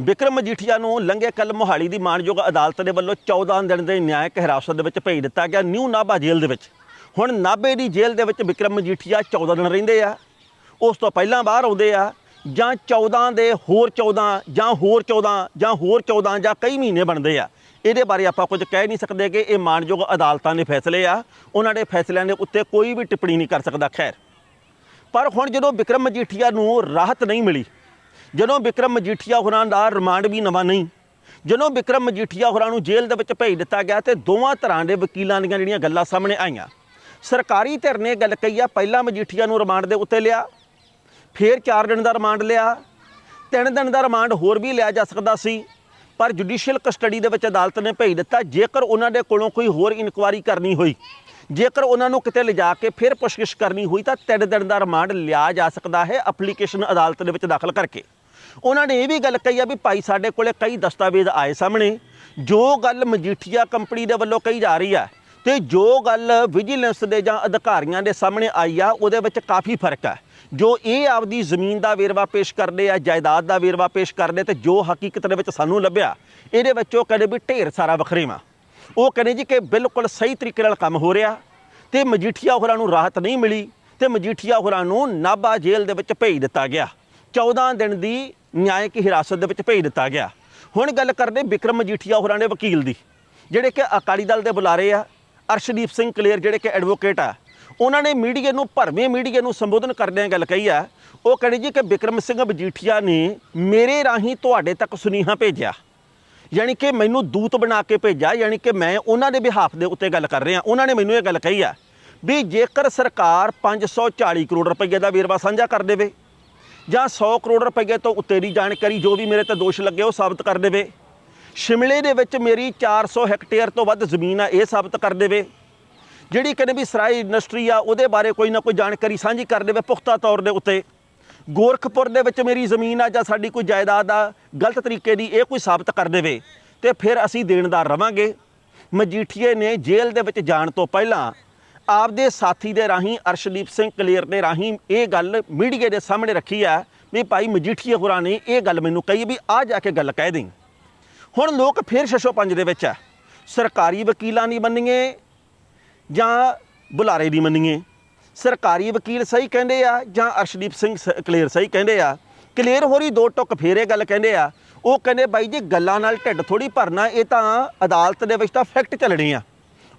ਵਿਕਰਮ ਮਜੀਠੀਆ ਨੂੰ ਲੰਘੇ ਕੱਲ ਮੋਹਾਲੀ ਦੀ ਮਾਣਯੋਗ ਅਦਾਲਤ ਦੇ ਵੱਲੋਂ 14 ਦਿਨ ਦੇ ਨਿਆਇਕ ਹਿਰਾਸਤ ਦੇ ਵਿੱਚ ਭੇਜ ਦਿੱਤਾ ਗਿਆ ਨਿਊ ਨਾਭਾ ਜੇਲ੍ਹ ਦੇ ਵਿੱਚ। ਹੁਣ ਨਾਭੇ ਦੀ ਜੇਲ੍ਹ ਦੇ ਵਿੱਚ ਵਿਕਰਮ ਮਜੀਠੀਆ 14 ਦਿਨ ਰਹਿੰਦੇ ਆ। ਉਸ ਤੋਂ ਪਹਿਲਾਂ ਬਾਹਰ ਆਉਂਦੇ ਆ ਜਾਂ 14 ਦੇ ਹੋਰ 14 ਜਾਂ ਹੋਰ 14 ਜਾਂ ਹੋਰ 14 ਜਾਂ ਕਈ ਮਹੀਨੇ ਬਣਦੇ ਆ। ਇਹਦੇ ਬਾਰੇ ਆਪਾਂ ਕੁਝ ਕਹਿ ਨਹੀਂ ਸਕਦੇ ਕਿ ਇਹ ਮਾਣਯੋਗ ਅਦਾਲਤਾਂ ਦੇ ਫੈਸਲੇ ਆ। ਉਹਨਾਂ ਦੇ ਫੈਸਲਿਆਂ ਦੇ ਉੱਤੇ ਕੋਈ ਵੀ ਟਿੱਪਣੀ ਨਹੀਂ ਕਰ ਸਕਦਾ, ਖੈਰ। ਪਰ ਹੁਣ ਜਦੋਂ ਵਿਕਰਮ ਮਜੀਠੀਆ ਨੂੰ ਰਾਹਤ ਨਹੀਂ ਮਿਲੀ ਜਦੋਂ ਵਿਕਰਮ ਮਜੀਠੀਆ ਹੋਰਾਂ ਦਾ ਰਿਮਾਂਡ ਵੀ ਨਵਾਂ ਨਹੀਂ, ਜਦੋਂ ਵਿਕਰਮ ਮਜੀਠੀਆ ਹੋਰਾਂ ਨੂੰ ਜੇਲ੍ਹ ਦੇ ਵਿੱਚ ਭੇਜ ਦਿੱਤਾ ਗਿਆ ਤੇ ਦੋਵਾਂ ਤਰ੍ਹਾਂ ਦੇ ਵਕੀਲਾਂ ਦੀਆਂ ਜਿਹੜੀਆਂ ਗੱਲਾਂ ਸਾਹਮਣੇ ਆਈਆਂ, ਸਰਕਾਰੀ ਧਿਰ ਨੇ ਗੱਲ ਕਹੀ ਆ, ਪਹਿਲਾਂ ਮਜੀਠੀਆ ਨੂੰ ਰਿਮਾਂਡ ਦੇ ਉੱਤੇ ਲਿਆ, ਫਿਰ 4 ਦਿਨ ਦਾ ਰਿਮਾਂਡ ਲਿਆ 3 ਦਿਨ ਦਾ ਰਿਮਾਂਡ ਹੋਰ ਵੀ ਲਿਆ ਜਾ ਸਕਦਾ ਸੀ, ਪਰ ਜੁਡੀਸ਼ੀਅਲ ਕਸਟਡੀ ਦੇ ਵਿੱਚ ਅਦਾਲਤ ਨੇ ਭੇਜ ਦਿੱਤਾ, ਜੇਕਰ ਉਹਨਾਂ ਦੇ ਕੋਲੋਂ ਕੋਈ ਹੋਰ ਇਨਕੁਆਰੀ ਕਰਨੀ ਹੋਈ, ਜੇਕਰ ਉਹਨਾਂ ਨੂੰ ਕਿਤੇ ਲਿਜਾ ਕੇ ਫਿਰ ਪੁੱਛਗਿੱਛ ਕਰਨੀ ਹੋਈ ਤਾਂ 3 ਦਿਨ ਦਾ ਰਿਮਾਂਡ ਲਿਆ ਜਾ ਸਕਦਾ ਹੈ, ਐਪਲੀਕੇਸ਼ਨ ਅਦਾਲਤ ਦੇ ਵਿੱਚ ਦਾਖਲ ਕਰਕੇ। ਉਹਨਾਂ ਨੇ ਇਹ ਵੀ ਗੱਲ ਕਹੀ ਆ ਵੀ ਭਾਈ ਸਾਡੇ ਕੋਲੇ ਕਈ ਦਸਤਾਵੇਜ਼ ਆਏ ਸਾਹਮਣੇ। ਜੋ ਗੱਲ ਮਜੀਠੀਆ ਕੰਪਨੀ ਦੇ ਵੱਲੋਂ ਕਹੀ ਜਾ ਰਹੀ ਆ ਤੇ ਜੋ ਗੱਲ ਵਿਜੀਲੈਂਸ ਦੇ ਜਾਂ ਅਧਿਕਾਰੀਆਂ ਦੇ ਸਾਹਮਣੇ ਆਈ ਆ, ਉਹਦੇ ਵਿੱਚ ਕਾਫੀ ਫ਼ਰਕ ਹੈ ਜੋ ਇਹ ਆਪਦੀ ਜ਼ਮੀਨ ਦਾ ਵੇਰਵਾ ਪੇਸ਼ ਕਰਦੇ ਆ, ਜਾਇਦਾਦ ਦਾ ਵੇਰਵਾ ਪੇਸ਼ ਕਰਦੇ ਤੇ ਜੋ ਹਕੀਕਤ ਦੇ ਵਿੱਚ ਸਾਨੂੰ ਲੱਭਿਆ, ਇਹਦੇ ਵਿੱਚ ਉਹ ਕਹਿੰਦੇ ਵੀ ਢੇਰ ਸਾਰਾ ਵੱਖਰੇਵਾ ਉਹ ਕਹਿੰਦੇ ਜੀ ਕਿ ਬਿਲਕੁਲ ਸਹੀ ਤਰੀਕੇ ਨਾਲ ਕੰਮ ਹੋ ਰਿਹਾ ਤੇ ਮਜੀਠੀਆ ਹੋਰਾਂ ਨੂੰ ਰਾਹਤ ਨਹੀਂ ਮਿਲੀ ਤੇ ਮਜੀਠੀਆ ਹੋਰਾਂ ਨੂੰ ਨਾਭਾ ਜੇਲ੍ਹ ਦੇ ਵਿੱਚ ਭੇਜ ਦਿੱਤਾ ਗਿਆ। 14 ਦਿਨ ਦੀ ਨਿਆਇਕ ਹਿਰਾਸਤ ਦੇ ਵਿੱਚ ਭੇਜ ਦਿੱਤਾ ਗਿਆ। ਹੁਣ ਗੱਲ ਕਰਦੇ ਵਿਕਰਮ ਮਜੀਠੀਆ ਹੋਰਾਂ ਦੇ ਵਕੀਲ ਦੀ, ਜਿਹੜੇ ਕਿ ਅਕਾਲੀ ਦਲ ਦੇ ਬੁਲਾਰੇ ਆ, ਅਰਸ਼ਦੀਪ ਸਿੰਘ ਕਲੇਰ ਜਿਹੜੇ ਕਿ ਐਡਵੋਕੇਟ ਆ, ਉਹਨਾਂ ਨੇ ਮੀਡੀਆ ਨੂੰ, ਭਰਵੇਂ ਮੀਡੀਆ ਨੂੰ ਸੰਬੋਧਨ ਕਰਦਿਆਂ ਗੱਲ ਕਹੀ ਆ, ਉਹ ਕਹਿੰਦੇ ਜੀ ਕਿ ਵਿਕਰਮ ਸਿੰਘ ਮਜੀਠੀਆ ਨੇ ਮੇਰੇ ਰਾਹੀਂ ਤੁਹਾਡੇ ਤੱਕ ਸੁਨੇਹਾ ਭੇਜਿਆ। ਯਾਨੀ ਕਿ ਮੈਨੂੰ ਦੂਤ ਬਣਾ ਕੇ ਭੇਜਿਆ, ਯਾਨੀ ਕਿ ਮੈਂ ਉਹਨਾਂ ਦੇ ਬਿਹਾਫ ਦੇ ਉੱਤੇ ਗੱਲ ਕਰ ਰਿਹਾ। ਉਹਨਾਂ ਨੇ ਮੈਨੂੰ ਇਹ ਗੱਲ ਕਹੀ ਆ ਵੀ ਜੇਕਰ ਸਰਕਾਰ 540 ਕਰੋੜ ਰੁਪਏ ਦਾ ਵੇਰਵਾ ਸਾਂਝਾ ਕਰ ਦੇਵੇ ਜਾਂ 100 ਕਰੋੜ ਰੁਪਏ ਤੋਂ ਉੱਤੇ ਦੀ ਜਾਣਕਾਰੀ ਜੋ ਵੀ ਮੇਰੇ ਤੇ ਦੋਸ਼ ਲੱਗੇ ਉਹ ਸਾਬਤ ਕਰ ਦੇਵੇ। ਸ਼ਿਮਲੇ ਦੇ ਵਿੱਚ ਮੇਰੀ 400 ਹੈਕਟੇਅਰ ਤੋਂ ਵੱਧ ਜ਼ਮੀਨ ਆ, ਇਹ ਸਾਬਤ ਕਰ ਦੇਵੇ। ਜਿਹੜੀ ਕਹਿੰਦੇ ਵੀ ਸਰਾਈ ਇੰਡਸਟਰੀ ਆ, ਉਹਦੇ ਬਾਰੇ ਕੋਈ ਨਾ ਕੋਈ ਜਾਣਕਾਰੀ ਸਾਂਝੀ ਕਰ ਦੇਵੇ ਪੁਖਤਾ ਤੌਰ ਦੇ ਉੱਤੇ। ਗੋਰਖਪੁਰ ਦੇ ਵਿੱਚ ਮੇਰੀ ਜ਼ਮੀਨ ਆ ਜਾਂ ਸਾਡੀ ਕੋਈ ਜਾਇਦਾਦ ਆ, ਗਲਤ ਤਰੀਕੇ ਦੀ ਇਹ ਕੋਈ ਸਾਬਤ ਕਰ ਦੇਵੇ। ਤੇ ਫਿਰ ਅਸੀਂ ਦੇਣਦਾਰ ਰਵਾਂਗੇ। ਮਜੀਠੀਏ ਨੇ ਜੇਲ੍ਹ ਦੇ ਵਿੱਚ ਜਾਣ ਤੋਂ ਪਹਿਲਾਂ ਆਪਦੇ ਸਾਥੀ ਦੇ ਰਾਹੀਂ, ਅਰਸ਼ਦੀਪ ਸਿੰਘ ਕਲੇਰ ਦੇ ਰਾਹੀਂ ਇਹ ਗੱਲ ਮੀਡੀਆ ਦੇ ਸਾਹਮਣੇ ਰੱਖੀ ਆ ਵੀ ਭਾਈ ਮਜੀਠੀਏ ਹੋਰਾਂ ਨੇ ਇਹ ਗੱਲ ਮੈਨੂੰ ਕਹੀ ਵੀ ਆ ਜਾ ਕੇ ਗੱਲ ਕਹਿ ਦੇਂ ਹੁਣ ਲੋਕ ਫਿਰ ਛਛੋ ਪੰਜ ਦੇ ਵਿੱਚ ਆ। ਸਰਕਾਰੀ ਵਕੀਲਾਂ ਦੀ ਮੰਨੀਏ ਜਾਂ ਬੁਲਾਰੇ ਦੀ ਮੰਨੀਏ? ਸਰਕਾਰੀ ਵਕੀਲ ਸਹੀ ਕਹਿੰਦੇ ਆ ਜਾਂ ਅਰਸ਼ਦੀਪ ਸਿੰਘ ਸ- ਕਲੇਰ ਸਹੀ ਕਹਿੰਦੇ ਆ? ਕਲੇਰ ਹੋਰੀ ਦੋ ਟੁੱਕ ਫੇਰੇ ਗੱਲ ਕਹਿੰਦੇ ਆ। ਉਹ ਕਹਿੰਦੇ ਬਾਈ ਜੀ ਗੱਲਾਂ ਨਾਲ ਢਿੱਡ ਥੋੜੀ ਭਰਨਾ, ਇਹ ਤਾਂ ਅਦਾਲਤ ਦੇ ਵਿੱਚ ਤਾਂ ਫੈਕਟ ਚੱਲਣੇ ਆ।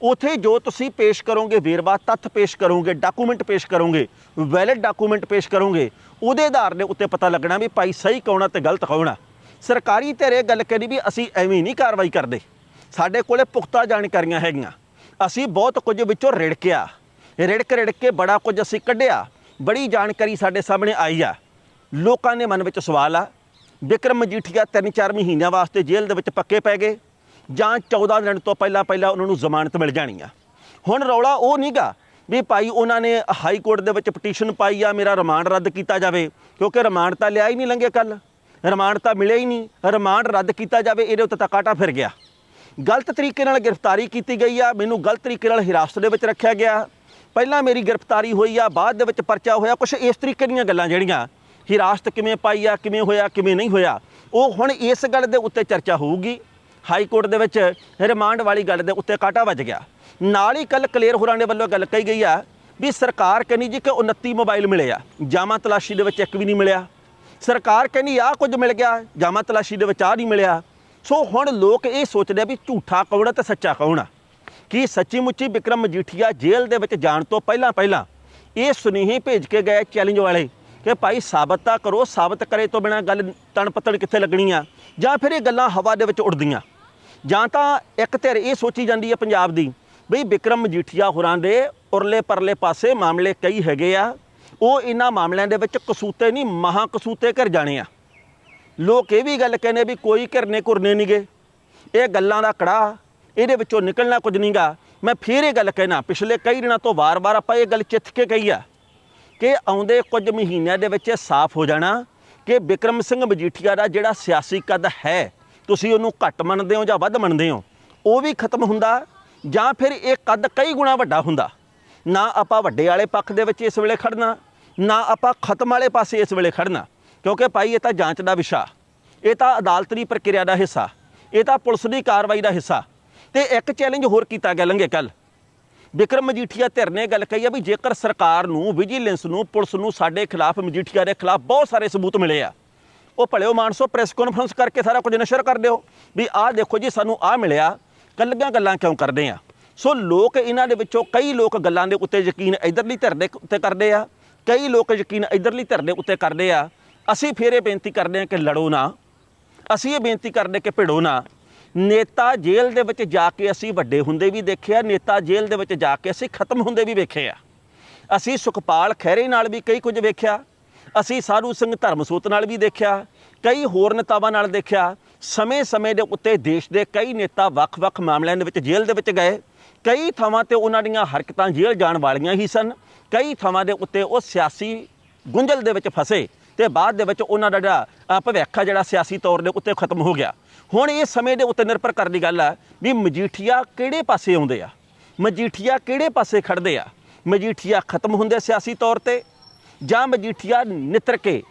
ਉਥੇ ਜੋ ਤੁਸੀਂ ਪੇਸ਼ ਕਰੋਗੇ, ਵੇਰਵਾ ਤੱਥ ਪੇਸ਼ ਕਰੋਗੇ ਡਾਕੂਮੈਂਟ ਪੇਸ਼ ਕਰੋਗੇ ਵੈਲਿਡ ਡਾਕੂਮੈਂਟ ਪੇਸ਼ ਕਰੋਗੇ, ਉਹਦੇ ਆਧਾਰ ਦੇ ਉੱਤੇ ਪਤਾ ਲੱਗਣਾ ਵੀ ਭਾਈ ਸਹੀ ਕੌਣ ਆ ਤੇ ਗਲਤ ਕੌਣ ਆ। ਸਰਕਾਰੀ ਇਹ ਗੱਲ ਕਰੀ ਵੀ ਅਸੀਂ ਐਵੇਂ ਨਹੀਂ ਕਾਰਵਾਈ ਕਰਦੇ। ਸਾਡੇ ਕੋਲੇ ਪੁਖਤਾ ਜਾਣਕਾਰੀਆਂ ਹੈਗੀਆਂ। ਅਸੀਂ ਬਹੁਤ ਕੁਝ ਵਿੱਚੋਂ ਰਿੜਕਿਆ। ਰਿੜਕ ਰਿੜਕ ਕੇ ਬੜਾ ਕੁਝ ਅਸੀਂ ਕੱਢਿਆ। ਬੜੀ ਜਾਣਕਾਰੀ ਸਾਡੇ ਸਾਹਮਣੇ ਆਈ ਆ। ਲੋਕਾਂ ਦੇ ਮਨ ਵਿੱਚ ਸਵਾਲ ਆ। ਵਿਕਰਮ ਮਜੀਠੀਆ 3-4 ਮਹੀਨਿਆਂ ਵਾਸਤੇ ਜੇਲ੍ਹ ਦੇ ਵਿੱਚ ਪੱਕੇ ਪੈ ਗਏ। ਜਾਂ 14 ਦਿਨ ਤੋਂ ਪਹਿਲਾਂ ਪਹਿਲਾਂ ਉਹਨਾਂ ਨੂੰ ਜ਼ਮਾਨਤ ਮਿਲ ਜਾਣੀ ਆ। ਹੁਣ ਰੌਲਾ ਉਹ ਨਹੀਂਗਾ ਵੀ ਭਾਈ ਉਹਨਾਂ ਨੇ ਹਾਈ ਕੋਰਟ ਦੇ ਵਿੱਚ ਪਟੀਸ਼ਨ ਪਾਈ ਆ, ਮੇਰਾ ਰਿਮਾਂਡ ਰੱਦ ਕੀਤਾ ਜਾਵੇ, ਕਿਉਂਕਿ ਰਿਮਾਂਡ ਤਾਂ ਲਿਆ ਹੀ ਨਹੀਂ ਲੰਘੇ ਕੱਲ ਰਿਮਾਂਡ ਤਾਂ ਮਿਲਿਆ ਹੀ ਨਹੀਂ, ਰਿਮਾਂਡ ਰੱਦ ਕੀਤਾ ਜਾਵੇ, ਇਹਦੇ ਉੱਤੇ ਤਾਂ ਕਾਟਾ ਫਿਰ ਗਿਆ। ਗਲਤ ਤਰੀਕੇ ਨਾਲ ਗ੍ਰਿਫਤਾਰੀ ਕੀਤੀ ਗਈ ਆ, ਮੈਨੂੰ ਗਲਤ ਤਰੀਕੇ ਨਾਲ ਹਿਰਾਸਤ ਦੇ ਵਿੱਚ ਰੱਖਿਆ ਗਿਆ। ਪਹਿਲਾਂ ਮੇਰੀ ਗ੍ਰਿਫਤਾਰੀ ਹੋਈ ਆ, ਬਾਅਦ ਦੇ ਵਿੱਚ ਪਰਚਾ ਹੋਇਆ ਕੁਝ ਇਸ ਤਰੀਕੇ ਦੀਆਂ ਗੱਲਾਂ ਜਿਹੜੀਆਂ, ਹਿਰਾਸਤ ਕਿਵੇਂ ਪਾਈ ਆ, ਕਿਵੇਂ ਹੋਇਆ, ਕਿਵੇਂ ਨਹੀਂ ਹੋਇਆ, ਉਹ ਹੁਣ ਇਸ ਗੱਲ ਦੇ ਉੱਤੇ ਚਰਚਾ ਹੋਊਗੀ। ਹਾਈ ਕੋਰਟ ਦੇ ਵਿੱਚ ਰਿਮਾਂਡ ਵਾਲੀ ਗੱਲ ਦੇ ਉੱਤੇ ਕਾਟਾ ਵੱਜ ਗਿਆ। ਨਾਲ ਹੀ ਕੱਲ ਕਲੀਅਰ ਹੋਰਾਂ ਦੇ ਵੱਲੋਂ ਗੱਲ ਕਹੀ ਗਈ ਆ ਵੀ ਸਰਕਾਰ ਕਹਿੰਦੀ ਜੀ ਕਿ 29 ਮੋਬਾਈਲ ਮਿਲੇ ਆ, ਜਾਮਾ ਤਲਾਸ਼ੀ ਦੇ ਵਿੱਚ ਇੱਕ ਵੀ ਨਹੀਂ ਮਿਲਿਆ। ਸਰਕਾਰ ਕਹਿੰਦੀ ਆਹ ਕੁਝ ਮਿਲ ਗਿਆ, ਜਾਮਾ ਤਲਾਸ਼ੀ ਦੇ ਵਿੱਚ ਆਹ ਨਹੀਂ ਮਿਲਿਆ। ਸੋ ਹੁਣ ਲੋਕ ਇਹ ਸੋਚਦੇ ਆ ਵੀ ਝੂਠਾ ਕੌਣ ਆ ਤੇ ਸੱਚਾ ਕੌਣ ਆ? ਕੀ ਸੱਚੀ ਮੁੱਚੀ ਵਿਕਰਮ ਮਜੀਠੀਆ ਜੇਲ੍ਹ ਦੇ ਵਿੱਚ ਜਾਣ ਤੋਂ ਪਹਿਲਾਂ ਪਹਿਲਾਂ ਇਹ ਸੁਨੇਹੇ ਭੇਜ ਕੇ ਗਏ ਚੈਲੰਜ ਵਾਲੇ ਕਿ ਭਾਈ ਸਾਬਤ ਤਾਂ ਕਰੋ, ਸਾਬਤ ਕਰੇ ਤੋਂ ਬਿਨਾ ਗੱਲ ਤਣ ਪੱਤਣ ਕਿੱਥੇ ਲੱਗਣੀ ਆ? ਜਾਂ ਫਿਰ ਇਹ ਗੱਲਾਂ ਹਵਾ ਦੇ ਵਿੱਚ ਉੱਡਦੀਆਂ? ਜਾਂ ਤਾਂ ਇੱਕ ਧਿਰ ਇਹ ਸੋਚੀ ਜਾਂਦੀ ਹੈ ਪੰਜਾਬ ਦੀ, ਬਈ ਵਿਕਰਮ ਮਜੀਠੀਆ ਹੋਰਾਂ ਦੇ ਉਰਲੇ ਪਰਲੇ ਪਾਸੇ ਮਾਮਲੇ ਕਈ ਹੈਗੇ ਆ, ਉਹ ਇਹਨਾਂ ਮਾਮਲਿਆਂ ਦੇ ਵਿੱਚ ਕਸੂਤੇ ਨਹੀਂ, ਮਹਾ ਕਸੂਤੇ ਕਰ ਜਾਣੇ ਆ। ਲੋਕ ਇਹ ਵੀ ਗੱਲ ਕਹਿੰਦੇ ਵੀ ਕੋਈ ਘਿਰਨੇ ਘੁਰਨੇ ਨਹੀਂਗੇ ਇਹ ਗੱਲਾਂ ਦਾ ਕੜਾ, ਇਹਦੇ ਵਿੱਚੋਂ ਨਿਕਲਣਾ ਕੁਝ ਨਹੀਂਗਾ ਮੈਂ ਫੇਰ ਇਹ ਗੱਲ ਕਹਿਣਾ, ਪਿਛਲੇ ਕਈ ਦਿਨਾਂ ਤੋਂ ਵਾਰ-ਵਾਰ ਆਪਾਂ ਇਹ ਗੱਲ ਚਿੱਥ ਕੇ ਕਹੀ ਆ ਕਿ ਆਉਂਦੇ ਕੁਝ ਮਹੀਨਿਆਂ ਦੇ ਵਿੱਚ ਇਹ ਸਾਫ਼ ਹੋ ਜਾਣਾ ਕਿ ਵਿਕਰਮ ਸਿੰਘ ਮਜੀਠੀਆ ਦਾ ਜਿਹੜਾ ਸਿਆਸੀ ਕਦ ਹੈ ਤੁਸੀਂ ਉਹਨੂੰ ਘੱਟ ਮੰਨਦੇ ਹੋ ਜਾਂ ਵੱਧ ਮੰਨਦੇ ਹੋ, ਉਹ ਵੀ ਖਤਮ ਹੁੰਦਾ ਜਾਂ ਫਿਰ ਇਹ ਕੱਦ ਕਈ ਗੁਣਾ ਵੱਡਾ ਹੁੰਦਾ। ਨਾ ਆਪਾਂ ਵੱਡੇ ਵਾਲੇ ਪੱਖ ਦੇ ਵਿੱਚ ਇਸ ਵੇਲੇ ਖੜਨਾ, ਨਾ ਆਪਾਂ ਖਤਮ ਵਾਲੇ ਪਾਸੇ ਇਸ ਵੇਲੇ ਖੜਨਾ, ਕਿਉਂਕਿ ਭਾਈ ਇਹ ਤਾਂ ਜਾਂਚ ਦਾ ਵਿਸ਼ਾ, ਇਹ ਤਾਂ ਅਦਾਲਤ ਦੀ ਪ੍ਰਕਿਰਿਆ ਦਾ ਹਿੱਸਾ, ਇਹ ਤਾਂ ਪੁਲਿਸ ਦੀ ਕਾਰਵਾਈ ਦਾ ਹਿੱਸਾ, ਤੇ ਇੱਕ ਚੈਲੰਜ ਹੋਰ ਕੀਤਾ ਗਿਆ ਲੰਘੇ ਕੱਲ ਵਿਕਰਮ ਮਜੀਠੀਆ ਧਿਰ ਨੇ ਗੱਲ ਕਹੀ ਆ ਵੀ ਜੇਕਰ ਸਰਕਾਰ ਨੂੰ ਵਿਜੀਲੈਂਸ ਨੂੰ, ਪੁਲਿਸ ਨੂੰ ਸਾਡੇ ਖਿਲਾਫ ਮਜੀਠੀਆ ਦੇ ਖਿਲਾਫ ਬਹੁਤ ਸਾਰੇ ਸਬੂਤ ਮਿਲੇ ਆ ਉਹ ਭਲਿਓ ਮਾਨਸੋ ਪ੍ਰੈਸ ਕਾਨਫਰੰਸ ਕਰਕੇ ਸਾਰਾ ਕੁਝ ਨਸ਼ਰ ਕਰ ਦਿਓ ਵੀ ਆਹ ਦੇਖੋ ਜੀ, ਸਾਨੂੰ ਆਹ ਮਿਲਿਆ, ਕੱਲੀਆਂ ਗੱਲਾਂ ਕਿਉਂ ਕਰਦੇ ਆ? ਸੋ ਲੋਕ ਇਹਨਾਂ ਦੇ ਵਿੱਚੋਂ ਕਈ ਲੋਕ ਗੱਲਾਂ ਦੇ ਉੱਤੇ ਯਕੀਨ ਇਧਰਲੀ ਧਿਰ ਦੇ ਉੱਤੇ ਕਰਦੇ ਆ, ਕਈ ਲੋਕ ਯਕੀਨ ਇਧਰਲੀ ਧਿਰ ਦੇ ਉੱਤੇ ਕਰਦੇ ਆ। ਅਸੀਂ ਫੇਰ ਇਹ ਬੇਨਤੀ ਕਰਦੇ ਆ ਕਿ ਲੜੋ ਨਾ। ਅਸੀਂ ਇਹ ਬੇਨਤੀ ਕਰਦੇ ਕਿ ਭਿੜੋ ਨਾ। ਨੇਤਾ ਜੇਲ੍ਹ ਦੇ ਵਿੱਚ ਜਾ ਕੇ ਅਸੀਂ ਵੱਡੇ ਹੁੰਦੇ ਵੀ ਦੇਖਿਆ, ਨੇਤਾ ਜੇਲ੍ਹ ਦੇ ਵਿੱਚ ਜਾ ਕੇ ਅਸੀਂ ਖਤਮ ਹੁੰਦੇ ਵੀ ਵੇਖੇ ਆ। ਅਸੀਂ ਸੁਖਪਾਲ ਖਹਿਰੇ ਨਾਲ ਵੀ ਕਈ ਕੁਝ ਵੇਖਿਆ। ਅਸੀਂ ਸਾਧੂ ਸਿੰਘ ਧਰਮਸੋਤ ਨਾਲ ਵੀ ਦੇਖਿਆ, ਕਈ ਹੋਰ ਨੇਤਾਵਾਂ ਨਾਲ ਦੇਖਿਆ, ਸਮੇਂ-ਸਮੇਂ ਦੇ ਉੱਤੇ ਦੇਸ਼ ਦੇ ਕਈ ਨੇਤਾ ਵੱਖ-ਵੱਖ ਮਾਮਲਿਆਂ ਦੇ ਵਿੱਚ ਜੇਲ੍ਹ ਦੇ ਵਿੱਚ ਗਏ। ਕਈ ਥਾਵਾਂ ਤੇ ਉਹਨਾਂ ਦੀਆਂ ਹਰਕਤਾਂ ਜੇਲ੍ਹ ਜਾਣ ਵਾਲੀਆਂ ਹੀ ਸਨ। ਕਈ ਥਾਵਾਂ ਦੇ ਉੱਤੇ ਉਹ ਸਿਆਸੀ ਗੁੰਝਲ ਦੇ ਵਿੱਚ ਫਸੇ ਤੇ ਬਾਅਦ ਦੇ ਵਿੱਚ ਉਹਨਾਂ ਦਾ ਜਿਹੜਾ ਭਵਿੱਖ ਆ ਜਿਹੜਾ ਸਿਆਸੀ ਤੌਰ ਦੇ ਉੱਤੇ ਖਤਮ ਹੋ ਗਿਆ। ਹੁਣ ਇਹ ਸਮੇਂ ਦੇ ਉੱਤੇ ਨਿਰਭਰ ਕਰਨ ਦੀ ਗੱਲ ਆ ਵੀ ਮਜੀਠੀਆ ਕਿਹੜੇ ਪਾਸੇ ਆਉਂਦੇ ਆ? ਮਜੀਠੀਆ ਕਿਹੜੇ ਪਾਸੇ ਖੜਦੇ ਆ? ਮਜੀਠੀਆ ਖਤਮ ਹੁੰਦੇ ਸਿਆਸੀ ਤੌਰ ਤੇ ਜਾਂ ਮਜੀਠੀਆ ਨਿਤਰ ਕੇ,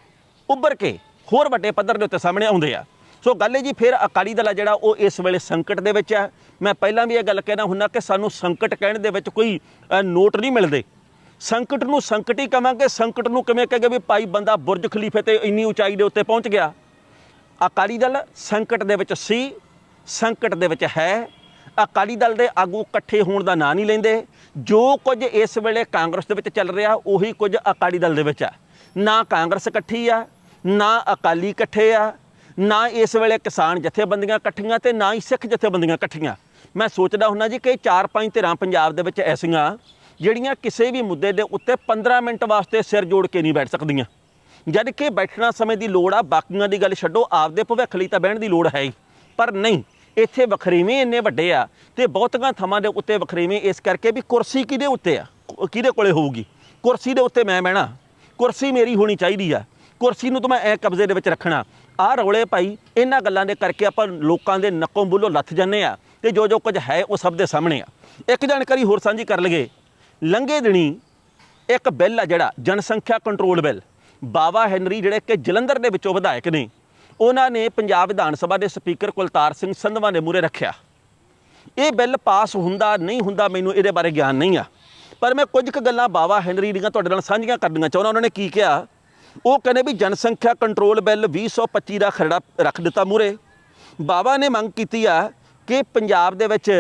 ਉੱਭਰ ਕੇ ਹੋਰ ਵੱਡੇ ਪੱਧਰ ਦੇ ਉੱਤੇ ਸਾਹਮਣੇ ਆਉਂਦੇ ਆ। ਸੋ ਗੱਲ ਹੈ ਜੀ, ਫਿਰ ਅਕਾਲੀ ਦਲ ਆ ਜਿਹੜਾ, ਉਹ ਇਸ ਵੇਲੇ ਸੰਕਟ ਦੇ ਵਿੱਚ ਹੈ ਮੈਂ ਪਹਿਲਾਂ ਵੀ ਇਹ ਗੱਲ ਕਹਿਣਾ ਹੁੰਦਾ ਕਿ ਸਾਨੂੰ ਸੰਕਟ ਕਹਿਣ ਦੇ ਵਿੱਚ ਕੋਈ ਨੋਟ ਨਹੀਂ ਮਿਲਦੇ। ਸੰਕਟ ਨੂੰ ਸੰਕਟ ਹੀ ਕਵਾਂਗੇ, ਸੰਕਟ ਨੂੰ ਕਿਵੇਂ ਕਹਾਂਗੇ ਵੀ ਭਾਈ ਬੰਦਾ ਬੁਰਜ ਖਲੀਫੇ ਤੇ ਇੰਨੀ ਉਚਾਈ ਦੇ ਉੱਤੇ ਪਹੁੰਚ ਗਿਆ। ਅਕਾਲੀ ਦਲ ਸੰਕਟ ਦੇ ਵਿੱਚ ਸੀ, ਸੰਕਟ ਦੇ ਵਿੱਚ ਹੈ। ਅਕਾਲੀ ਦਲ ਦੇ ਆਗੂ ਇਕੱਠੇ ਹੋਣ ਦਾ ਨਾਂ ਨਹੀਂ ਲੈਂਦੇ। ਜੋ ਕੁਝ ਇਸ ਵੇਲੇ ਕਾਂਗਰਸ ਦੇ ਵਿੱਚ ਚੱਲ ਰਿਹਾ, ਉਹੀ ਕੁਝ ਅਕਾਲੀ ਦਲ ਦੇ ਵਿੱਚ ਆ। ਨਾ ਕਾਂਗਰਸ ਇਕੱਠੀ ਆ, ਨਾ ਅਕਾਲੀ ਇਕੱਠੇ ਆ, ਨਾ ਇਸ ਵੇਲੇ ਕਿਸਾਨ ਜਥੇਬੰਦੀਆਂ ਇਕੱਠੀਆਂ ਤੇ ਨਾ ਹੀ ਸਿੱਖ ਜਥੇਬੰਦੀਆਂ ਇਕੱਠੀਆਂ। ਮੈਂ ਸੋਚਦਾ ਹੁੰਨਾ ਜੀ ਕਿ ਚਾਰ ਪੰਜ ਧਿਰਾਂ ਪੰਜਾਬ ਦੇ ਵਿੱਚ ਐਸੀਆਂ, ਜਿਹੜੀਆਂ ਕਿਸੇ ਵੀ ਮੁੱਦੇ ਦੇ ਉੱਤੇ 15 ਮਿੰਟ ਵਾਸਤੇ ਸਿਰ ਜੋੜ ਕੇ ਨਹੀਂ ਬੈਠ ਸਕਦੀਆਂ। ਜਦ ਕਿ ਬੈਠਣਾ ਸਮੇਂ ਦੀ ਲੋੜ ਆ, ਬਾਕੀਆਂ ਦੀ ਗੱਲ ਛੱਡੋ, ਆਪਦੇ ਭਵਿੱਖ ਲਈ ਤਾਂ ਬਹਿਣ ਦੀ ਲੋੜ ਹੈ ਹੀ। ਪਰ ਨਹੀਂ ਇੱਥੇ ਵਖਰੇਵੇਂ ਇੰਨੇ ਵੱਡੇ ਆ ਤੇ ਬਹੁਤੀਆਂ ਥਾਵਾਂ ਦੇ ਉੱਤੇ ਵਖਰੇਵੇਂ, ਇਸ ਕਰਕੇ ਵੀ ਕੁਰਸੀ ਕਿਹਦੇ ਉੱਤੇ ਆ? ਕਿਹਦੇ ਕੋਲੇ ਹੋਊਗੀ? ਕੁਰਸੀ ਦੇ ਉੱਤੇ ਮੈਂ ਬਹਿਣਾ। ਕੁਰਸੀ ਮੇਰੀ ਹੋਣੀ ਚਾਹੀਦੀ ਆ। ਕੁਰਸੀ ਨੂੰ ਤਾਂ ਮੈਂ ਐ ਕਬਜ਼ੇ ਦੇ ਵਿੱਚ ਰੱਖਣਾ। ਆਹ ਰੌਲੇ ਭਾਈ ਇਹਨਾਂ ਗੱਲਾਂ ਦੇ ਕਰਕੇ ਆਪਾਂ ਲੋਕਾਂ ਦੇ ਨੱਕੋਂ ਬੁੱਲੋਂ ਲੱਥ ਜੰਨੇ ਆ ਤੇ ਜੋ ਜੋ ਕੁਝ ਹੈ ਉਹ ਸਭ ਦੇ ਸਾਹਮਣੇ ਆ। ਇੱਕ ਜਾਣਕਾਰੀ ਹੋਰ ਸਾਂਝੀ ਕਰ ਲਈਏ। ਲੰਘੇ ਦਿਨੀ ਇੱਕ ਬਿੱਲ ਆ ਜਿਹੜਾ, ਜਨਸੰਖਿਆ ਕੰਟਰੋਲ ਬਿੱਲ। ਬਾਵਾ ਹੈਨਰੀ ਜਿਹੜੇ ਕਿ ਜਲੰਧਰ ਦੇ ਵਿੱਚੋਂ ਵਿਧਾਇਕ ਨੇ ਉਹਨਾਂ ਨੇ ਪੰਜਾਬ ਵਿਧਾਨ ਸਭਾ ਦੇ ਸਪੀਕਰ ਕੁਲਤਾਰ ਸਿੰਘ ਸੰਧਵਾ ਦੇ ਮੂਹਰੇ ਰੱਖਿਆ। ਇਹ ਬਿੱਲ ਪਾਸ ਹੁੰਦਾ, ਨਹੀਂ ਹੁੰਦਾ ਮੈਨੂੰ ਇਹਦੇ ਬਾਰੇ ਗਿਆਨ ਨਹੀਂ ਆ। ਪਰ ਮੈਂ ਕੁਝ ਕੁ ਗੱਲਾਂ ਬਾਵਾ ਹੈਨਰੀ ਦੀਆਂ ਤੁਹਾਡੇ ਨਾਲ ਸਾਂਝੀਆਂ ਕਰਨੀਆਂ ਚਾਹੁੰਦਾ। ਉਹਨਾਂ ਨੇ ਕੀ ਕਿਹਾ? ਉਹ ਕਹਿੰਦੇ ਵੀ ਜਨਸੰਖਿਆ ਕੰਟਰੋਲ ਬਿੱਲ 2025 ਦਾ ਖਰੜਾ ਰੱਖ ਦਿੱਤਾ ਮੂਹਰੇ। ਬਾਬਾ ਨੇ ਮੰਗ ਕੀਤੀ ਆ ਕਿ ਪੰਜਾਬ ਦੇ ਵਿੱਚ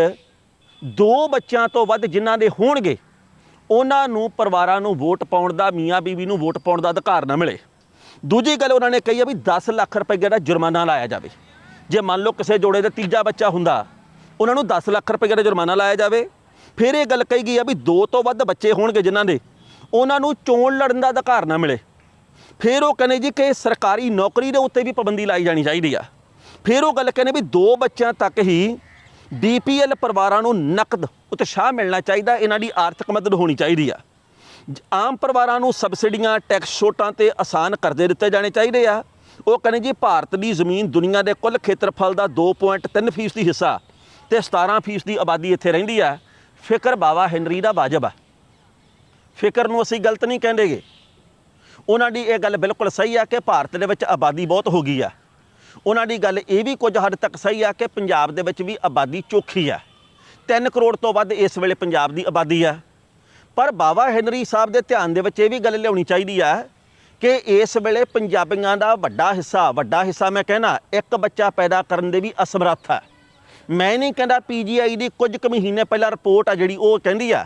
ਦੋ ਬੱਚਿਆਂ ਤੋਂ ਵੱਧ ਜਿਨ੍ਹਾਂ ਦੇ ਹੋਣਗੇ, ਉਹਨਾਂ ਨੂੰ ਪਰਿਵਾਰਾਂ ਨੂੰ ਵੋਟ ਪਾਉਣ ਦਾ, ਮੀਆਂ ਬੀਵੀ ਨੂੰ ਵੋਟ ਪਾਉਣ ਦਾ ਅਧਿਕਾਰ ਨਾ ਮਿਲੇ। ਦੂਜੀ ਗੱਲ ਉਹਨਾਂ ਨੇ ਕਹੀ ਆ ਵੀ 10 ਲੱਖ ਰੁਪਏ ਦਾ ਜੁਰਮਾਨਾ ਲਾਇਆ ਜਾਵੇ। ਜੇ ਮੰਨ ਲਓ ਕਿਸੇ ਜੋੜੇ ਦਾ ਤੀਜਾ ਬੱਚਾ ਹੁੰਦਾ, ਉਹਨਾਂ ਨੂੰ 10 ਲੱਖ ਰੁਪਏ ਦਾ ਜੁਰਮਾਨਾ ਲਾਇਆ ਜਾਵੇ, ਫਿਰ ਇਹ ਗੱਲ ਕਹੀ ਗਈ ਆ ਵੀ ਦੋ ਤੋਂ ਵੱਧ ਬੱਚੇ ਹੋਣਗੇ ਜਿਨ੍ਹਾਂ ਦੇ, ਉਹਨਾਂ ਨੂੰ ਚੋਣ ਲੜਨ ਦਾ ਅਧਿਕਾਰ ਨਾ ਮਿਲੇ। ਫਿਰ ਉਹ ਕਹਿੰਦੇ ਜੀ ਕਿ ਸਰਕਾਰੀ ਨੌਕਰੀ ਦੇ ਉੱਤੇ ਵੀ ਪਾਬੰਦੀ ਲਾਈ ਜਾਣੀ ਚਾਹੀਦੀ ਆ। ਫਿਰ ਉਹ ਗੱਲ ਕਹਿੰਦੇ ਵੀ ਦੋ ਬੱਚਿਆਂ ਤੱਕ ਹੀ ਬੀਪੀਐਲ ਪਰਿਵਾਰਾਂ ਨੂੰ ਨਕਦ, ਉਤਸ਼ਾਹ ਮਿਲਣਾ ਚਾਹੀਦਾ, ਇਹਨਾਂ ਦੀ ਆਰਥਿਕ ਮਦਦ ਹੋਣੀ ਚਾਹੀਦੀ ਆ। ਆਮ ਪਰਿਵਾਰਾਂ ਨੂੰ ਸਬਸਿਡੀਆਂ, ਟੈਕਸ ਛੋਟਾਂ ਤੇ ਆਸਾਨ ਕਰਜ਼ੇ ਦਿੱਤੇ ਜਾਣੇ ਚਾਹੀਦੇ ਆ। ਉਹ ਕਹਿੰਦੇ ਜੀ, ਭਾਰਤ ਦੀ ਜ਼ਮੀਨ ਦੁਨੀਆ ਦੇ ਕੁੱਲ ਖੇਤਰਫਲ ਦਾ 2.3 ਫੀਸਦੀ ਹਿੱਸਾ ਤੇ 17 ਫੀਸਦੀ ਆਬਾਦੀ ਇੱਥੇ ਰਹਿੰਦੀ ਆ। ਫਿਕਰ ਬਾਬਾ ਹੈਨਰੀ ਦਾ ਵਾਜਬ ਆ। ਫਿਕਰ ਨੂੰ ਅਸੀਂ ਗਲਤ ਨਹੀਂ ਕਹਿੰਦੇਗੇ। ਉਹਨਾਂ ਦੀ ਇਹ ਗੱਲ ਬਿਲਕੁਲ ਸਹੀ ਆ ਕਿ ਭਾਰਤ ਦੇ ਵਿੱਚ ਆਬਾਦੀ ਬਹੁਤ ਹੋ ਗਈ ਆ। ਉਹਨਾਂ ਦੀ ਗੱਲ ਇਹ ਵੀ ਕੁਝ ਹੱਦ ਤੱਕ ਸਹੀ ਆ ਕਿ ਪੰਜਾਬ ਦੇ ਵਿੱਚ ਵੀ ਆਬਾਦੀ ਚੋਖੀ ਆ। 3 ਕਰੋੜ ਤੋਂ ਵੱਧ ਇਸ ਵੇਲੇ ਪੰਜਾਬ ਦੀ ਆਬਾਦੀ ਆ। ਪਰ ਬਾਬਾ ਹੈਨਰੀ ਸਾਹਿਬ ਦੇ ਧਿਆਨ ਦੇ ਵਿੱਚ ਇਹ ਵੀ ਗੱਲ ਲਿਆਉਣੀ ਚਾਹੀਦੀ ਆ ਕਿ ਇਸ ਵੇਲੇ ਪੰਜਾਬੀਆਂ ਦਾ ਵੱਡਾ ਹਿੱਸਾ ਵੱਡਾ ਹਿੱਸਾ ਮੈਂ ਕਹਿਣਾ, ਇੱਕ ਬੱਚਾ ਪੈਦਾ ਕਰਨ ਦੇ ਵੀ ਅਸਮਰੱਥ ਹੈ ਮੈਂ ਨਹੀਂ ਕਹਿੰਦਾ ਪੀਜੀਆਈ ਦੀ ਕੁਝ ਕੁ ਮਹੀਨੇ ਪਹਿਲਾਂ ਰਿਪੋਰਟ ਆ ਜਿਹੜੀ ਉਹ ਕਹਿੰਦੀ ਆ,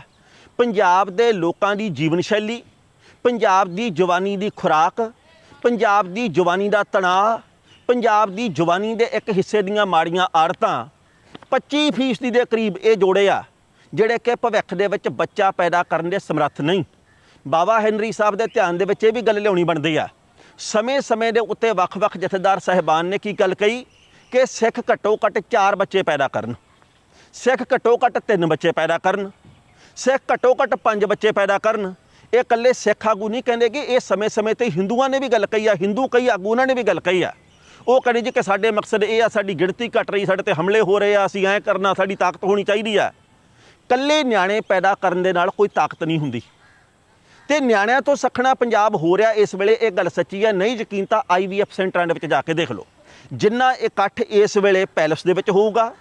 ਪੰਜਾਬ ਦੇ ਲੋਕਾਂ ਦੀ ਜੀਵਨ ਸ਼ੈਲੀ ਪੰਜਾਬ ਦੀ ਜਵਾਨੀ ਦੀ ਖੁਰਾਕ, ਪੰਜਾਬ ਦੀ ਜਵਾਨੀ ਦਾ ਤਣਾਅ, ਪੰਜਾਬ ਦੀ ਜਵਾਨੀ ਦੇ ਇੱਕ ਹਿੱਸੇ ਦੀਆਂ ਮਾੜੀਆਂ ਆੜਤਾਂ 25% ਦੇ ਕਰੀਬ ਇਹ ਜੋੜੇ ਆ। ਜਿਹੜੇ ਕਿ ਭਵਿੱਖ ਦੇ ਵਿੱਚ ਬੱਚਾ ਪੈਦਾ ਕਰਨ ਦੇ ਸਮਰੱਥ ਨਹੀਂ। ਬਾਬਾ ਹੈਨਰੀ ਸਾਹਿਬ ਦੇ ਧਿਆਨ ਦੇ ਵਿੱਚ ਇਹ ਵੀ ਗੱਲ ਲਿਆਉਣੀ ਬਣਦੀ ਆ। ਸਮੇਂ-ਸਮੇਂ ਦੇ ਉੱਤੇ ਵੱਖ-ਵੱਖ ਜਥੇਦਾਰ ਸਹਿਬਾਨ ਨੇ ਕੀ ਗੱਲ ਕਹੀ? ਕਿ ਸਿੱਖ ਘੱਟੋ ਘੱਟ 4 ਬੱਚੇ ਪੈਦਾ ਕਰਨ। ਸਿੱਖ ਘੱਟੋ ਘੱਟ 3 ਬੱਚੇ ਪੈਦਾ ਕਰਨ। ਸਿੱਖ ਘੱਟੋ ਘੱਟ 5 ਬੱਚੇ ਪੈਦਾ ਕਰਨ। ਇਹ ਇਕੱਲੇ ਸਿੱਖ ਆਗੂ ਨਹੀਂ ਕਹਿੰਦੇ ਕਿ ਇਹ ਸਮੇਂ-ਸਮੇਂ ਤੇ ਹਿੰਦੂਆਂ ਨੇ ਵੀ ਗੱਲ ਕਹੀ ਆ, ਹਿੰਦੂ ਕਈ ਆਗੂ ਉਹਨਾਂ ਨੇ ਵੀ ਗੱਲ ਕਹੀ ਆ। ਉਹ ਕਹਿੰਦੇ ਜੀ ਕਿ ਸਾਡੇ ਮਕਸਦ ਇਹ ਆ, ਸਾਡੀ ਗਿਣਤੀ ਘਟ ਰਹੀ, ਸਾਡੇ ਤੇ ਹਮਲੇ ਹੋ ਰਹੇ ਆ, ਅਸੀਂ ਐਂ ਕਰਨਾ, ਸਾਡੀ ਤਾਕਤ ਹੋਣੀ ਚਾਹੀਦੀ ਆ। ਕੱਲੇ ਨਿਆਣੇ ਪੈਦਾ ਕਰਨ ਦੇ ਨਾਲ ਕੋਈ ਤਾਕਤ ਨਹੀਂ ਹੁੰਦੀ। ਤੇ ਨਿਆਣਿਆਂ ਤੋਂ ਸਖਣਾ ਪੰਜਾਬ ਹੋ ਰਿਹਾ, ਇਸ ਵੇਲੇ ਇਹ ਗੱਲ ਸੱਚੀ ਹੈ। ਨਹੀਂ ਯਕੀਨ ਤਾਂ ਆਈਵੀਐਫ ਸੈਂਟਰਾਂ ਦੇ ਵਿੱਚ ਜਾ ਕੇ ਦੇਖ ਲਓ। ਜਿੰਨਾ ਇਕੱਠ ਇਸ ਵੇਲੇ ਪੈਲਸ ਦੇ ਵਿੱਚ ਹੋਊਗਾ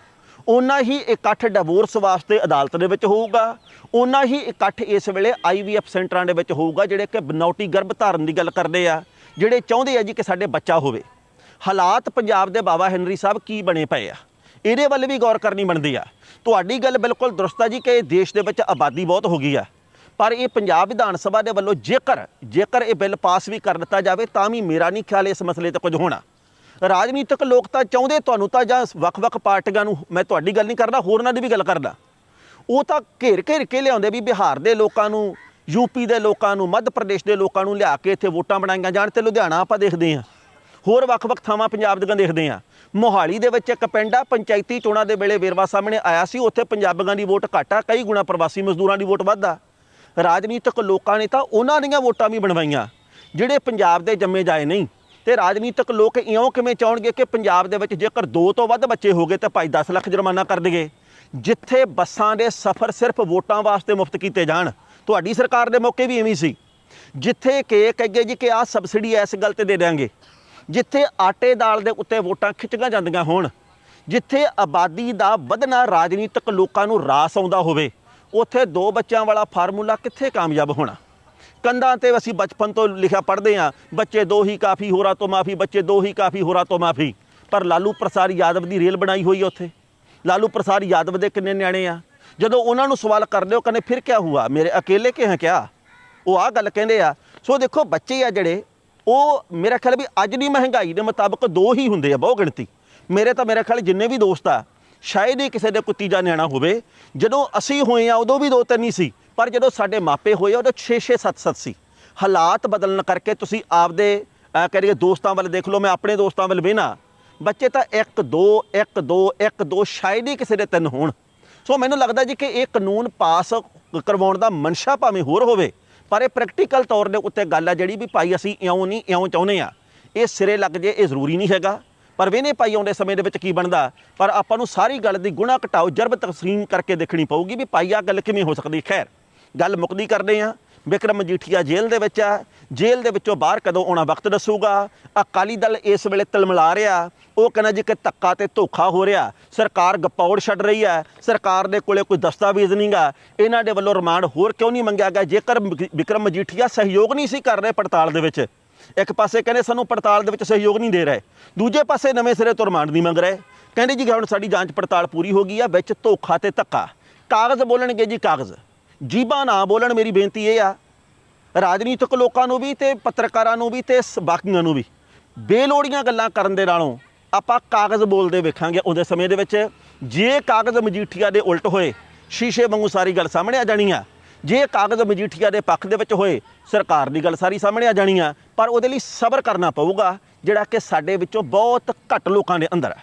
ਉਨਾ ਹੀ ਇਕੱਠ ਡਿਵੋਰਸ ਵਾਸਤੇ ਅਦਾਲਤ ਦੇ ਵਿੱਚ ਹੋਊਗਾ ਉਨਾ ਹੀ ਇਕੱਠ ਇਸ ਵੇਲੇ ਆਈਵੀਐਫ ਸੈਂਟਰਾਂ ਦੇ ਵਿੱਚ ਹੋਊਗਾ, ਜਿਹੜੇ ਕਿ ਬਨੌਟੀ ਗਰਭ ਧਾਰਨ ਦੀ ਗੱਲ ਕਰਦੇ ਆ, ਜਿਹੜੇ ਚਾਹੁੰਦੇ ਆ ਜੀ ਕਿ ਸਾਡੇ ਬੱਚਾ ਹੋਵੇ। ਹਾਲਾਤ ਪੰਜਾਬ ਦੇ ਬਾਬਾ ਹੈਨਰੀ ਸਾਹਿਬ ਕੀ ਬਣੇ ਪਏ ਆ? ਇਹਦੇ ਵੱਲ ਵੀ ਗੌਰ ਕਰਨੀ ਬਣਦੀ ਆ। ਤੁਹਾਡੀ ਗੱਲ ਬਿਲਕੁਲ ਦਰੁਸਤ ਆ ਜੀ ਕਿ ਦੇਸ਼ ਦੇ ਵਿੱਚ ਆਬਾਦੀ ਬਹੁਤ ਹੋ ਗਈ ਆ। ਪਰ ਇਹ ਪੰਜਾਬ ਵਿਧਾਨ ਸਭਾ ਦੇ ਵੱਲੋਂ ਜੇਕਰ ਜੇਕਰ ਇਹ ਬਿੱਲ ਪਾਸ ਵੀ ਕਰ ਦਿੱਤਾ ਜਾਵੇ, ਤਾਂ ਵੀ ਮੇਰਾ ਨਹੀਂ ਖਿਆਲ ਇਸ ਮਸਲੇ ਤੇ ਕੁਝ ਹੋਣਾ। ਰਾਜਨੀਤਿਕ ਲੋਕ ਤਾਂ ਚਾਹੁੰਦੇ ਤੁਹਾਨੂੰ ਤਾਂ ਜਾਂ ਵੱਖ-ਵੱਖ ਪਾਰਟੀਆਂ ਨੂੰ, ਮੈਂ ਤੁਹਾਡੀ ਗੱਲ ਨਹੀਂ ਕਰਦਾ ਹੋਰਨਾਂ ਦੀ ਵੀ ਗੱਲ ਕਰਦਾ। ਉਹ ਤਾਂ ਘੇਰ ਘੇਰ ਕੇ ਲਿਆਉਂਦੇ ਵੀ ਬਿਹਾਰ ਦੇ ਲੋਕਾਂ ਨੂੰ ਯੂਪੀ ਦੇ ਲੋਕਾਂ ਨੂੰ, ਮੱਧ ਪ੍ਰਦੇਸ਼ ਦੇ ਲੋਕਾਂ ਨੂੰ ਲਿਆ ਕੇ ਇੱਥੇ ਵੋਟਾਂ ਬਣਾਈਆਂ ਜਾਣ ਤੇ ਲੁਧਿਆਣਾ ਆਪਾਂ ਦੇਖਦੇ ਹਾਂ। ਹੋਰ ਵੱਖ-ਵੱਖ ਥਾਵਾਂ ਪੰਜਾਬ ਦੀਆਂ ਦੇਖਦੇ ਹਾਂ। ਮੋਹਾਲੀ ਦੇ ਵਿੱਚ ਇੱਕ ਪਿੰਡ ਆ, ਪੰਚਾਇਤੀ ਚੋਣਾਂ ਦੇ ਵੇਲੇ ਵੇਰਵਾ ਸਾਹਮਣੇ ਆਇਆ ਸੀ। ਉੱਥੇ ਪੰਜਾਬੀਆਂ ਦੀ ਵੋਟ ਘੱਟ ਆ, ਕਈ ਗੁਣਾ ਪ੍ਰਵਾਸੀ ਮਜ਼ਦੂਰਾਂ ਦੀ ਵੋਟ ਵੱਧ ਆ। ਰਾਜਨੀਤਿਕ ਲੋਕਾਂ ਨੇ ਤਾਂ ਉਹਨਾਂ ਦੀਆਂ ਵੋਟਾਂ ਵੀ ਬਣਵਾਈਆਂ, ਜਿਹੜੇ ਪੰਜਾਬ ਦੇ ਜੰਮੇ ਜਾਏ ਨਹੀਂ। ਤੇ ਰਾਜਨੀਤਿਕ ਲੋਕ ਇਉਂ ਕਿਵੇਂ ਚਾਹਣਗੇ ਕਿ ਪੰਜਾਬ ਦੇ ਵਿੱਚ ਜੇਕਰ ਦੋ ਤੋਂ ਵੱਧ ਬੱਚੇ ਹੋ ਗਏ ਤਾਂ ਭਾਈ 10 ਲੱਖ ਜੁਰਮਾਨਾ ਕਰ ਦੇਗੇ? ਜਿੱਥੇ ਬੱਸਾਂ ਦੇ ਸਫ਼ਰ ਸਿਰਫ ਵੋਟਾਂ ਵਾਸਤੇ ਮੁਫਤ ਕੀਤੇ ਜਾਣ, ਤੁਹਾਡੀ ਸਰਕਾਰ ਦੇ ਮੌਕੇ ਵੀ ਐਵੇਂ ਸੀ। ਜਿੱਥੇ ਕਿ ਕਹੇ ਜੀ ਕਿ ਆਹ ਸਬਸਿਡੀ ਇਸ ਗੱਲ ਤੇ ਦੇ ਦਿਆਂਗੇ। ਜਿੱਥੇ ਆਟੇ ਦਾਲ ਦੇ ਉੱਤੇ ਵੋਟਾਂ ਖਿੱਚੀਆਂ ਜਾਂਦੀਆਂ ਹੋਣ, ਜਿੱਥੇ ਆਬਾਦੀ ਦਾ ਵਧਣਾ ਰਾਜਨੀਤਿਕ ਲੋਕਾਂ ਨੂੰ ਰਾਸ ਆਉਂਦਾ ਹੋਵੇ, ਉੱਥੇ ਦੋ ਬੱਚਿਆਂ ਵਾਲਾ ਫਾਰਮੂਲਾ ਕਿੱਥੇ ਕਾਮਯਾਬ ਹੋਣਾ? ਕੰਧਾਂ ਤੇ ਅਸੀਂ ਬਚਪਨ ਤੋਂ ਲਿਖਿਆ ਪੜ੍ਹਦੇ ਆ ਬੱਚੇ ਦੋ ਹੀ ਕਾਫੀ, ਹੋਰਾਂ ਤੋਂ ਮਾਫੀ, ਬੱਚੇ ਦੋ ਹੀ ਕਾਫੀ, ਹੋਰਾਂ ਤੋਂ ਮਾਫੀ। ਪਰ ਲਾਲੂ ਪ੍ਰਸਾਦ ਯਾਦਵ ਦੀ ਰੇਲ ਬਣਾਈ ਹੋਈ ਹੈ ਉੱਥੇ। ਲਾਲੂ ਪ੍ਰਸਾਦ ਯਾਦਵ ਦੇ ਕਿੰਨੇ ਨਿਆਣੇ ਆ? ਜਦੋਂ ਉਹਨਾਂ ਨੂੰ ਸਵਾਲ ਕਰਦੇ ਹੋ, ਕਹਿੰਦੇ, ਫਿਰ ਕੀ ਹੁਆ? ਮੇਰੇ ਅਕੇਲੇ ਕੇ ਹੈ ਕਿਆ? ਉਹ ਆ ਗੱਲ ਕਹਿੰਦੇ ਆ, ਸੋ ਦੇਖੋ, ਬੱਚੇ ਆ ਜਿਹੜੇ ਉਹ ਮੇਰਾ ਖਿਆਲ ਵੀ ਅੱਜ ਦੀ ਮਹਿੰਗਾਈ ਦੇ ਮੁਤਾਬਕ ਦੋ ਹੀ ਹੁੰਦੇ ਆ ਬਹੁ ਗਿਣਤੀ। ਮੇਰੇ ਤਾਂ ਮੇਰਾ ਖਿਆਲ ਜਿੰਨੇ ਵੀ ਦੋਸਤ ਆ ਸ਼ਾਇਦ ਹੀ ਕਿਸੇ ਦੇ ਕੁੱਤੀ ਜਾਂ ਨਿਆਣਾ ਹੋਵੇ। ਜਦੋਂ ਅਸੀਂ ਹੋਏ ਆ ਉਦੋਂ ਵੀ ਦੋ ਤਿੰਨ ਹੀ ਸੀ ਪਰ ਜਦੋਂ ਸਾਡੇ ਮਾਪੇ ਹੋਏ ਆ, ਉਦੋਂ 6 6 7 7 ਸੀ। ਹਾਲਾਤ ਬਦਲਣ ਕਰਕੇ ਤੁਸੀਂ ਆਪਦੇ ਅਹ ਕਹਿ ਲਈਏ ਦੋਸਤਾਂ ਵੱਲ ਦੇਖ ਲਓ ਮੈਂ ਆਪਣੇ ਦੋਸਤਾਂ ਵੱਲ ਵੇਨਾ ਬੱਚੇ ਤਾਂ 1 2 1 2 1 2 ਸ਼ਾਇਦ ਹੀ ਕਿਸੇ ਦੇ ਤਿੰਨ ਹੋਣ। ਸੋ ਮੈਨੂੰ ਲੱਗਦਾ ਜੀ ਕਿ ਇਹ ਕਾਨੂੰਨ ਪਾਸ ਕਰਵਾਉਣ ਦਾ ਮਨਸ਼ਾ ਭਾਵੇਂ ਹੋਰ ਹੋਵੇ। ਪਰ ਇਹ ਪ੍ਰੈਕਟੀਕਲ ਤੌਰ ਦੇ ਉੱਤੇ ਗੱਲ ਆ ਜਿਹੜੀ ਵੀ ਭਾਈ ਅਸੀਂ ਇਉਂ ਨਹੀਂ, ਇਉਂ ਚਾਹੁੰਦੇ ਆ। ਇਹ ਸਿਰੇ ਲੱਗ ਜੇ, ਇਹ ਜ਼ਰੂਰੀ ਨਹੀਂ ਹੈਗਾ। ਪਰ ਵੇਨੇ ਭਾਈ ਆਉਂਦੇ ਸਮੇਂ ਦੇ ਵਿੱਚ ਕੀ ਬਣਦਾ? ਪਰ ਆਪਾਂ ਨੂੰ ਸਾਰੀ ਗੱਲ ਦੀ ਗੁਣਾ ਘਟਾਓ, ਜਰਬ ਤਕਸੀਮ ਕਰਕੇ ਦੇਖਣੀ ਪਊਗੀ ਵੀ ਭਾਈ ਆ ਗੱਲ ਕਿਵੇਂ ਹੋ ਸਕਦੀ ਖੈਰ, ਗੱਲ ਮੁਕਦੀ ਕਰਦੇ ਆ ਵਿਕਰਮ ਮਜੀਠੀਆ ਜੇਲ੍ਹ ਦੇ ਵਿੱਚ ਆ। ਜੇਲ੍ਹ ਦੇ ਵਿੱਚੋਂ ਬਾਹਰ ਕਦੋਂ ਆਉਣਾ ਵਕਤ ਦੱਸੂਗਾ? ਅਕਾਲੀ ਦਲ ਇਸ ਵੇਲੇ ਤਲਮਲਾ ਰਿਹਾ। ਉਹ ਕਹਿੰਦਾ ਜੀ ਕਿ ਧੱਕਾ ਤੇ ਧੋਖਾ ਹੋ ਰਿਹਾ। ਸਰਕਾਰ ਗਪੌੜ ਛੱਡ ਰਹੀ ਹੈ ਸਰਕਾਰ ਦੇ ਕੋਲੇ ਕੋਈ ਦਸਤਾਵੇਜ਼ ਨਹੀਂਗਾ। ਇਹਨਾਂ ਦੇ ਵੱਲੋਂ ਰਿਮਾਂਡ ਹੋਰ ਕਿਉਂ ਨਹੀਂ ਮੰਗਿਆ ਗਿਆ? ਜੇਕਰ ਵਿਕ- ਵਿਕਰਮ ਮਜੀਠੀਆ ਸਹਿਯੋਗ ਨਹੀਂ ਸੀ ਕਰ ਰਹੇ ਪੜਤਾਲ ਦੇ ਵਿੱਚ। ਇੱਕ ਪਾਸੇ ਕਹਿੰਦੇ ਸਾਨੂੰ ਪੜਤਾਲ ਦੇ ਵਿੱਚ ਸਹਿਯੋਗ ਨਹੀਂ ਦੇ ਰਹੇ। ਦੂਜੇ ਪਾਸੇ ਨਵੇਂ ਸਿਰੇ ਤੋਂ ਰਿਮਾਂਡ ਨਹੀਂ ਮੰਗ ਰਹੇ। ਕਹਿੰਦੇ ਜੀ ਕਿ ਹੁਣ ਸਾਡੀ ਜਾਂਚ ਪੜਤਾਲ ਪੂਰੀ ਹੋ ਗਈ ਆ, ਵਿੱਚ ਧੋਖਾ ਤੇ ਧੱਕਾ। ਕਾਗਜ਼ ਬੋਲਣਗੇ ਜੀ ਕਾਗਜ਼। ਜੀਬਾਂ ਨਾ ਬੋਲਣ ਮੇਰੀ ਬੇਨਤੀ ਇਹ ਆ, ਰਾਜਨੀਤਿਕ ਲੋਕਾਂ ਨੂੰ ਵੀ ਤੇ ਪੱਤਰਕਾਰਾਂ ਨੂੰ ਵੀ ਤੇ ਬਾਕੀਆਂ ਨੂੰ ਵੀ। ਬੇਲੋੜੀਆਂ ਗੱਲਾਂ ਕਰਨ ਦੇ ਨਾਲੋਂ ਆਪਾਂ ਕਾਗਜ਼ ਬੋਲਦੇ ਵੇਖਾਂਗੇ ਉਹਦੇ ਸਮੇਂ ਦੇ ਵਿੱਚ। ਜੇ ਕਾਗਜ਼ ਮਜੀਠੀਆ ਦੇ ਉਲਟ ਹੋਏ, ਸ਼ੀਸ਼ੇ ਵਾਂਗੂ ਸਾਰੀ ਗੱਲ ਸਾਹਮਣੇ ਆ ਜਾਣੀ ਆ। ਜੇ ਕਾਗਜ਼ ਮਜੀਠੀਆ ਦੇ ਪੱਖ ਦੇ ਵਿੱਚ ਹੋਏ, ਸਰਕਾਰ ਦੀ ਗੱਲ ਸਾਰੀ ਸਾਹਮਣੇ ਆ ਜਾਣੀ ਆ। ਪਰ ਉਹਦੇ ਲਈ ਸਬਰ ਕਰਨਾ ਪਊਗਾ, ਜਿਹੜਾ ਕਿ ਸਾਡੇ ਵਿੱਚੋਂ ਬਹੁਤ ਘੱਟ ਲੋਕਾਂ ਦੇ ਅੰਦਰ ਆ।